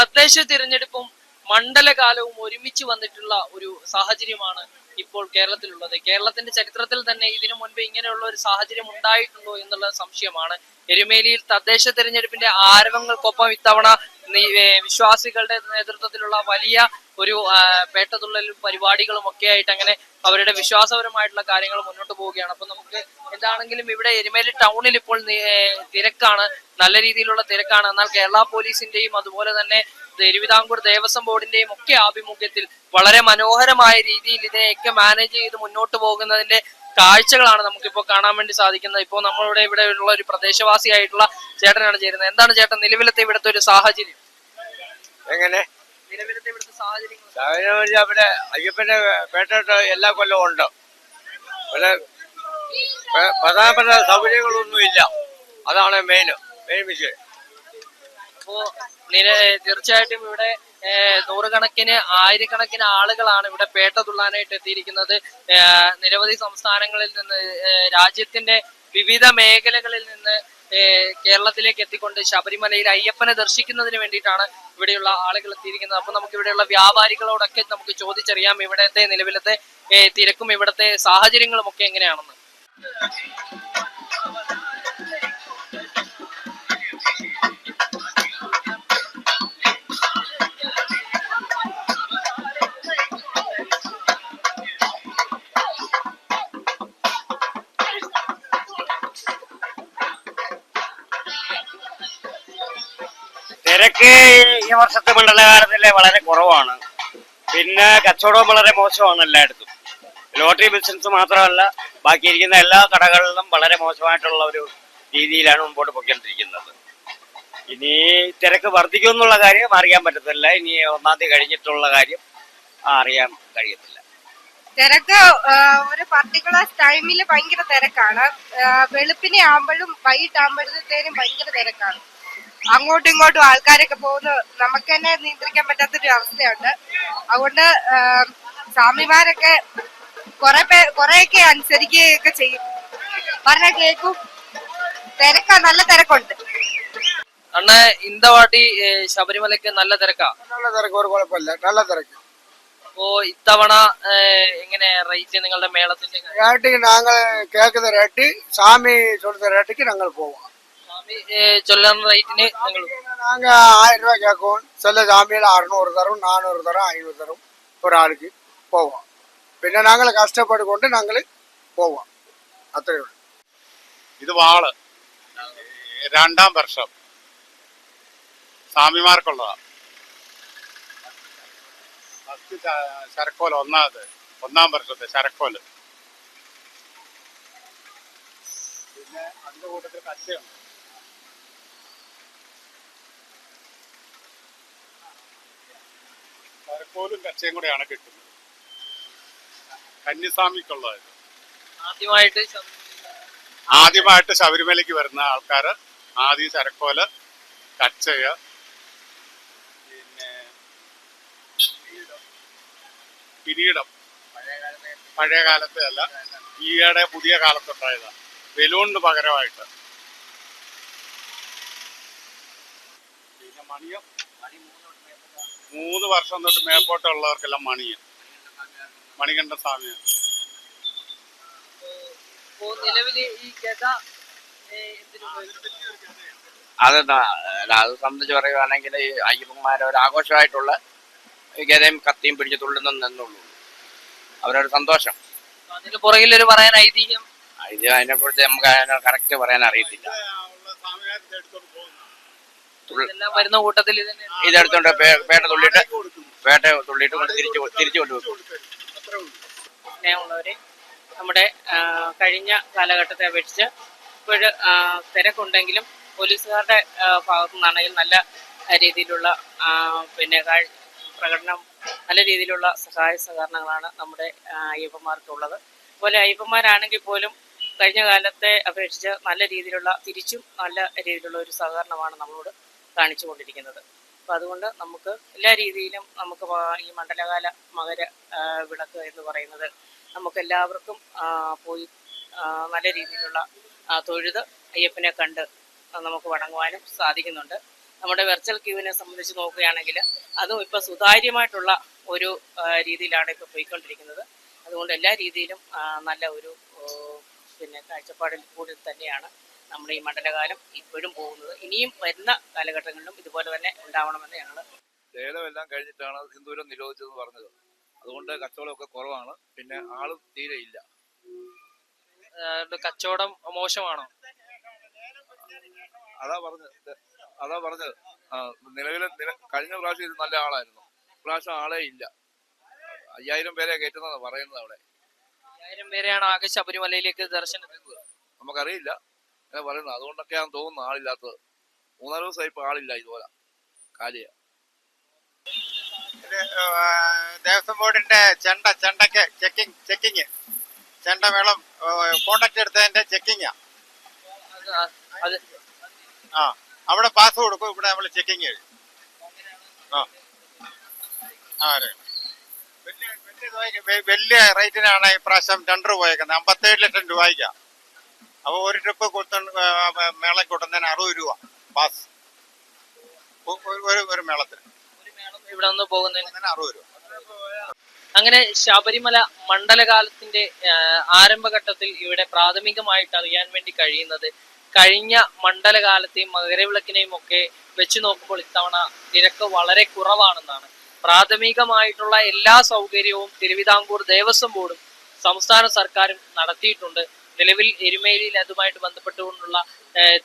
തദ്ദേശ തിരഞ്ഞെടുപ്പും മണ്ഡലകാലവും ഒരുമിച്ച് വന്നിട്ടുള്ള ഒരു സാഹചര്യമാണ് ഇപ്പോൾ കേരളത്തിലുള്ളത്. കേരളത്തിന്റെ ചരിത്രത്തിൽ തന്നെ ഇതിനു മുൻപ് ഇങ്ങനെയുള്ള ഒരു സാഹചര്യം ഉണ്ടായിട്ടുണ്ടോ എന്നുള്ള സംശയമാണ്. എരുമേലിയിൽ തദ്ദേശ തിരഞ്ഞെടുപ്പിന്റെ ആരവങ്ങൾക്കൊപ്പം ഇത്തവണ വിശ്വാസികളുടെ നേതൃത്വത്തിലുള്ള വലിയ ഒരു പേട്ടതുള്ളലും പരിപാടികളും ഒക്കെ ആയിട്ട് അങ്ങനെ അവരുടെ വിശ്വാസപരമായിട്ടുള്ള കാര്യങ്ങൾ മുന്നോട്ട് പോവുകയാണ്. അപ്പൊ നമുക്ക് എന്താണെങ്കിലും ഇവിടെ എരുമേലി ടൗണിൽ ഇപ്പോൾ തിരക്കാണ്. നല്ല രീതിയിലുള്ള തിരക്കാണ്. എന്നാൽ കേരള പോലീസിന്റെയും അതുപോലെ തന്നെ തിരുവിതാംകൂർ ദേവസ്വം ബോർഡിന്റെയും ഒക്കെ ആഭിമുഖ്യത്തിൽ വളരെ മനോഹരമായ രീതിയിൽ ഇതിനെയൊക്കെ മാനേജ് ചെയ്ത് മുന്നോട്ട് പോകുന്നതിന്റെ കാഴ്ചകളാണ് നമുക്കിപ്പോൾ കാണാൻ വേണ്ടി സാധിക്കുന്നത്. ഇപ്പോ നമ്മളുടെ ഇവിടെ ഉള്ള ഒരു പ്രദേശവാസിയായിട്ടുള്ള ചേട്ടനാണ് ചേരുന്നത്. എന്താണ് ചേട്ടൻ നിലവിലത്തെ ഇവിടുത്തെ ഒരു സാഹചര്യം? എങ്ങനെ? നിലവിലത്തെ ഇവിടുത്തെ സാഹചര്യം അവിടെ അയ്യപ്പന്റെ പേട്ടോട്ട് എല്ലാ കൊല്ലവും ഉണ്ട്. ഇവിടെ പ്രധാനപ്പെട്ട സൗകര്യങ്ങളൊന്നും ഇല്ല അതാണ് മെയിൻ മെയിൻ വിഷയം. അപ്പോ തീർച്ചയായിട്ടും ഇവിടെ നൂറുകണക്കിന് ആയിരക്കണക്കിന് ആളുകളാണ് ഇവിടെ പേട്ട തുള്ളാനായിട്ട് എത്തിയിരിക്കുന്നത്. നിരവധി സംസ്ഥാനങ്ങളിൽ നിന്ന് രാജ്യത്തിന്റെ വിവിധ മേഖലകളിൽ നിന്ന് കേരളത്തിലേക്ക് എത്തിക്കൊണ്ട് ശബരിമലയിൽ അയ്യപ്പനെ ദർശിക്കുന്നതിന് വേണ്ടിയിട്ടാണ് ഇവിടെയുള്ള ആളുകൾ എത്തിയിരിക്കുന്നത്. അപ്പൊ നമുക്ക് ഇവിടെയുള്ള വ്യാപാരികളോടൊക്കെ നമുക്ക് ചോദിച്ചറിയാം ഇവിടത്തെ നിലവിലത്തെ തിരക്കും ഇവിടത്തെ സാഹചര്യങ്ങളും ഒക്കെ എങ്ങനെയാണെന്ന്. തിരക്ക് ഈ വർഷത്തെ മണ്ഡലകാലത്തിലെ വളരെ കുറവാണ്. പിന്നെ കച്ചവടവും വളരെ മോശമാണ് എല്ലായിടത്തും. ലോട്ടറി ബിസിനസ് മാത്രമല്ല ബാക്കിയിരിക്കുന്ന എല്ലാ കടകളിലും വളരെ മോശമായിട്ടുള്ള ഒരു രീതിയിലാണ് മുമ്പോട്ട് പൊയ്ക്കൊണ്ടിരിക്കുന്നത്. ഇനി തിരക്ക് വർദ്ധിക്കും എന്നുള്ള കാര്യം അറിയാൻ പറ്റത്തില്ല. ഇനി ഒന്നാം തീയതി കഴിഞ്ഞിട്ടുള്ള കാര്യം അറിയാൻ കഴിയത്തില്ല. തിരക്ക് ഒരു പർട്ടിക്കുലർ ടൈമിൽ ഭയങ്കര തിരക്കാണ്. വെളുപ്പിനെ ആകുമ്പോഴും വൈകിട്ടാകുമ്പോഴത്തേനും ഭയങ്കര തിരക്കാണ്. അങ്ങോട്ടും ഇങ്ങോട്ടും ആൾക്കാരൊക്കെ പോകുന്ന നമുക്ക് തന്നെ നിയന്ത്രിക്കാൻ പറ്റാത്തൊരു അവസ്ഥയുണ്ട് അതുകൊണ്ട് സ്വാമിമാരൊക്കെ കൊറേ പേ കൊറേയൊക്കെ അനുസരിക്കുകയൊക്കെ ചെയ്യും. പറഞ്ഞാൽ കേൾക്കും തിരക്കാ നല്ല തിരക്കുണ്ട്. അണ്ണ ഇന്ത വാട്ടി ശബരിമലക്ക് നല്ല തിരക്കാ? നല്ല തിരക്ക് ഒരു കുഴപ്പമില്ല. നല്ല തിരക്ക്. അപ്പോ ഇത്തവണ എങ്ങനെ റേറ്റ് നിങ്ങളുടെ മേളത്തിന്റെ റേട്ടിക്ക് ഞങ്ങൾ കേൾക്കുന്ന റേറ്റ് സ്വാമി ചൊല്ലുന്ന റേട്ടിക്ക് ഞങ്ങൾ പോവാം. போவோம் സ്വാമി ഏഹ്, ചൊല്ലുന്ന റേറ്റിന് നിങ്ങൾ நாங்கள் ஆயிரம் ரூபாய் கேட்குவோம் சில சாமியில் அறுநூறு தரும் நானூறு தரும் ஐநூறு தரும் ஒரு ஆளுக்கு போவோம் പിന്നെ நாங்கள் கஷ்டப்பட்டு கொண்டு நாங்கள் போவோம் അത്രയേ ഉള്ളൂ ഇത് വാള് രണ്ടാം വർഷം സ്വാമിമാർക്കുള്ളതാ ഫസ്റ്റ് ച- ശരക്കോല് ഒന്നാമത് ഒന്നാം വർഷത്തെ ശരക്കോല് പിന്നെ അതിന്റെ കൂട്ടത്തിൽ കച്ചയുണ്ട് ശരക്കോലും കച്ചയും കൂടെയാണ് കിട്ടുന്നത്. കന്യസ്വാമിക്കുള്ളത് ആദ്യമായിട്ട് ആദ്യമായിട്ട് ശബരിമലയ്ക്ക് വരുന്ന ആൾക്കാർ ആദ്യം ചരക്കോൽ കച്ചയ പിന്നെ കിരീടം. പഴയ കാലത്തെ അല്ല ഈയിടെ പുതിയ കാലത്തുണ്ടായതാണ്. ബലൂണിന് പകരമായിട്ട്. പിന്നെ മണിയം. മൂന്ന് വർഷം തൊട്ട് മേപ്പോട്ടുള്ളവർക്കെല്ലാം മണിയം മണികണ്ഠ സ്വാമിയാണ്. അതെന്താ? അത് സംബന്ധിച്ച് പറയുകയാണെങ്കിൽ ഈ അയ്യപ്പന്മാരെ ഒരു ആഘോഷമായിട്ടുള്ള ഈ ഗതയും കത്തിയും പിടിച്ച് തുള്ളുന്നെന്നുള്ളൂ അവരൊരു സന്തോഷം. അതിന് പുറകിൽ ഒരു പറയാൻ ഐതിഹ്യം? ഐതിഹ്യം അതിനെ കുറിച്ച് നമുക്ക് അതിനെ കറക്റ്റ് പറയാൻ അറിയത്തില്ല. വരുന്ന കൂട്ടത്തിൽ ഇതെടുത്തോണ്ട് പേട്ട തുള്ളിയിട്ട് പേട്ട തുള്ളിയിട്ട് കൊണ്ട് തിരിച്ചു തിരിച്ചു കൊണ്ടുവെക്കും സ്നേഹമുള്ളവരെ നമ്മുടെ കഴിഞ്ഞ കാലഘട്ടത്തെ അപേക്ഷിച്ച് ഇപ്പോൾ തിരക്കുണ്ടെങ്കിലും പോലീസുകാരുടെ ഭാഗത്തു നിന്നാണെങ്കിൽ നല്ല രീതിയിലുള്ള പിന്നെ പ്രകടനം നല്ല രീതിയിലുള്ള സഹായ സഹകരണങ്ങളാണ് നമ്മുടെ അയ്യപ്പന്മാർക്കുള്ളത്. അതുപോലെ അയ്യപ്പന്മാരാണെങ്കിൽ പോലും കഴിഞ്ഞ കാലത്തെ അപേക്ഷിച്ച് നല്ല രീതിയിലുള്ള തിരിച്ചും നല്ല രീതിയിലുള്ള ഒരു സഹകരണമാണ് നമ്മളോട് കാണിച്ചു കൊണ്ടിരിക്കുന്നത് അപ്പോൾ അതുകൊണ്ട് നമുക്ക് എല്ലാ രീതിയിലും നമുക്ക് ഈ മണ്ഡലകാല മകര വിളക്ക് എന്ന് പറയുന്നത് നമുക്ക് എല്ലാവർക്കും പോയി നല്ല രീതിയിലുള്ള തൊഴുത് അയ്യപ്പനെ കണ്ട് നമുക്ക് വണങ്ങുവാനും സാധിക്കുന്നുണ്ട്. നമ്മുടെ വെർച്വൽ ക്യൂവിനെ സംബന്ധിച്ച് നോക്കുകയാണെങ്കിൽ അതും ഇപ്പോൾ സുതാര്യമായിട്ടുള്ള ഒരു രീതിയിലാണ് ഇപ്പോൾ പോയിക്കൊണ്ടിരിക്കുന്നത്. അതുകൊണ്ട് എല്ലാ രീതിയിലും നല്ല ഒരു പിന്നെ കാഴ്ചപ്പാടിൽ കൂടി തന്നെയാണ് നമ്മുടെ ഈ മണ്ഡലകാലം ഇപ്പോഴും പോകുന്നത്. ഇനിയും വരുന്ന കാലഘട്ടങ്ങളിലും ഇതുപോലെ തന്നെ ഉണ്ടാവണമെന്ന് ഞങ്ങൾ ലേലമെല്ലാം കഴിഞ്ഞിട്ടാണ് സിന്ദൂരം നിരോധിച്ചതെന്ന് പറഞ്ഞത്. അതുകൊണ്ട് കച്ചവടമൊക്കെ കുറവാണ്. പിന്നെ ആളും തീരെ ഇല്ല. കച്ചവടം മോശമാണോ? അതാ പറഞ്ഞത്. അതാ പറഞ്ഞത്. നിലവിലെ നില കഴിഞ്ഞ പ്രാവശ്യം ഇത് നല്ല ആളായിരുന്നു. പ്രാവശ്യം ആളേ ഇല്ല. അയ്യായിരം പേരെ കയറ്റുന്നതാണ് പറയുന്നത് അവിടെ. അയ്യായിരം പേരെയാണ് ആകെ ശബരിമലയിലേക്ക് ദർശനത്തിന് നമുക്കറിയില്ല. അങ്ങനെ പറയുന്നത്. അതുകൊണ്ടൊക്കെയാണ് തോന്നുന്നത് ആളില്ലാത്തത്. മൂന്നാൽ ദിവസമായി ഇപ്പൊ ആളില്ല ഇതുപോലെ. കാലിയ. ദേവസ്വം ബോർഡിന്റെ ചെണ്ട ചെണ്ടക്ക് ചെക്കിങ് ചെക്കിങ് ചെണ്ടമേളം കോണ്ടാക്ട് എടുത്തതിന്റെ ചെക്കിങ്ങാ അത് ആ- അത് ആ അവിടെ പാസ് കൊടുക്കും ഇവിടെ നമ്മൾ ചെക്കിങ് കഴിയും ആ. ആരെ? വലിയ വലിയ റേറ്റിനാണ് ഇപ്രാവശ്യം ടെൻഡർ പോയേക്കുന്നത്. അമ്പത്തേഴ് ലക്ഷം രൂപയ്ക്കാ. അപ്പൊ ഒരു ട്രിപ്പ് കൊടുത്ത മേളയ്ക്ക് കൊടുത്തതിന് അറുപത് രൂപ പാസ് ഒരു- ഒരു മേളത്തിന്. ഇവിടെ നിന്ന് പോകുന്നതിന്. അറുപത് രൂപ. അങ്ങനെ ശബരിമല മണ്ഡലകാലത്തിന്റെ ആരംഭഘട്ടത്തിൽ ഇവിടെ പ്രാഥമികമായിട്ട് അറിയാൻ വേണ്ടി കഴിയുന്നത് കഴിഞ്ഞ മണ്ഡലകാലത്തെയും മകരവിളക്കിനെയും ഒക്കെ വെച്ച് നോക്കുമ്പോൾ ഇത്തവണ തിരക്ക് വളരെ കുറവാണെന്നാണ്. പ്രാഥമികമായിട്ടുള്ള എല്ലാ സൗകര്യവും തിരുവിതാംകൂർ ദേവസ്വം ബോർഡും സംസ്ഥാന സർക്കാരും നടത്തിയിട്ടുണ്ട്. നിലവിൽ എരുമേലിയിൽ അതുമായിട്ട് ബന്ധപ്പെട്ടുകൊണ്ടുള്ള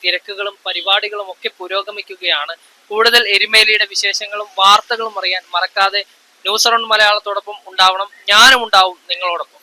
തിരക്കുകളും പരിപാടികളും ഒക്കെ പുരോഗമിക്കുകയാണ്. കൂടുതൽ എരുമേലിയുടെ വിശേഷങ്ങളും വാർത്തകളും അറിയാൻ മറക്കാതെ ന്യൂസ് അറൗണ്ട് മലയാളത്തോടൊപ്പം ഉണ്ടാവണം. ഞാനും ഉണ്ടാവും നിങ്ങളോടൊപ്പം.